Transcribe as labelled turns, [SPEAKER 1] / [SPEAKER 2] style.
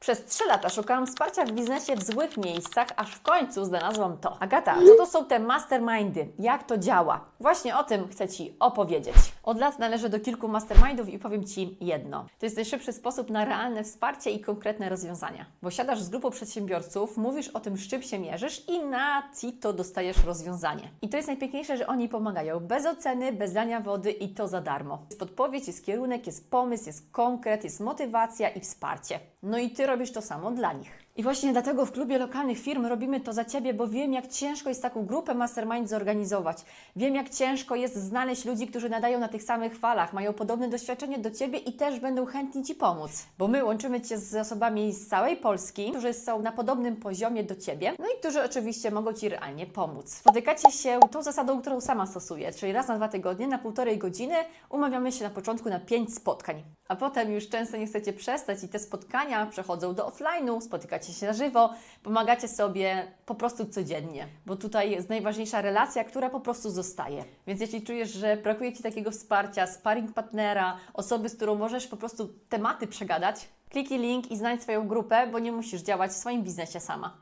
[SPEAKER 1] Przez 3 lata szukałam wsparcia w biznesie w złych miejscach, aż w końcu znalazłam to. Agata, co to są te mastermindy? Jak to działa? Właśnie o tym chcę Ci opowiedzieć. Od lat należę do kilku mastermindów i powiem Ci jedno. To jest najszybszy sposób na realne wsparcie i konkretne rozwiązania. Bo siadasz z grupą przedsiębiorców, mówisz o tym, z czym się mierzysz i na to dostajesz rozwiązanie. I to jest najpiękniejsze, że oni pomagają bez oceny, bez lania wody i to za darmo. Jest podpowiedź, jest kierunek, jest pomysł, jest konkret, jest motywacja i wsparcie. No i Ty robisz to samo dla nich. I właśnie dlatego w klubie lokalnych firm robimy to za Ciebie, bo wiem, jak ciężko jest taką grupę mastermind zorganizować. Wiem, jak ciężko jest znaleźć ludzi, którzy nadają na tych samych falach, mają podobne doświadczenie do Ciebie i też będą chętni Ci pomóc. Bo my łączymy Cię z osobami z całej Polski, którzy są na podobnym poziomie do Ciebie, no i którzy oczywiście mogą Ci realnie pomóc. Spotykacie się tą zasadą, którą sama stosuję, czyli raz na dwa tygodnie, na półtorej godziny, umawiamy się na początku na pięć spotkań. A potem już często nie chcecie przestać i te spotkania przechodzą do offline'u, spotykacie się na żywo, pomagacie sobie po prostu codziennie, bo tutaj jest najważniejsza relacja, która po prostu zostaje. Więc jeśli czujesz, że brakuje Ci takiego wsparcia, sparring partnera, osoby, z którą możesz po prostu tematy przegadać, kliknij link i znajdź swoją grupę, bo nie musisz działać w swoim biznesie sama.